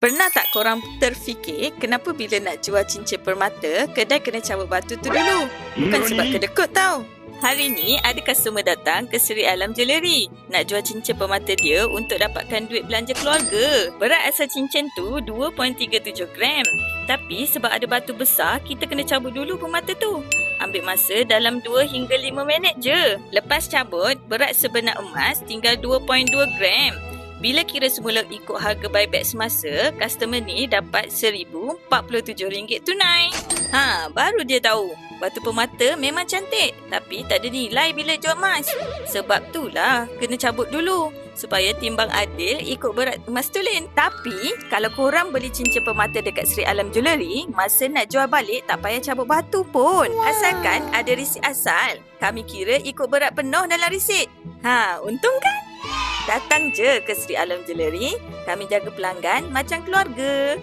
Pernah tak korang terfikir kenapa bila nak jual cincin permata, kedai kena cabut batu tu dulu? Bukan sebab kedekut tau. Hari ni ada customer datang ke Seri Alam Jewellery nak jual cincin permata dia untuk dapatkan duit belanja keluarga. Berat asal cincin tu 2.37 gram. Tapi sebab ada batu besar, kita kena cabut dulu permata tu. Ambil masa dalam 2 hingga 5 minit je. Lepas cabut, berat sebenar emas tinggal 2.2 gram. Bila kira semula ikut harga buyback semasa, customer ni dapat RM1,047 tunai. Ha, baru dia tahu. Batu permata memang cantik tapi tak ada nilai bila jual emas. Sebab itulah kena cabut dulu supaya timbang adil ikut berat emas tulen. Tapi kalau korang beli cincin permata dekat Sri Alam Jewellery, masa nak jual balik tak payah cabut batu pun. Asalkan ada risit asal. Kami kira ikut berat penuh dalam risit. Ha, untung kan? Datang je ke Sri Alam Jewellery. Kami jaga pelanggan macam keluarga.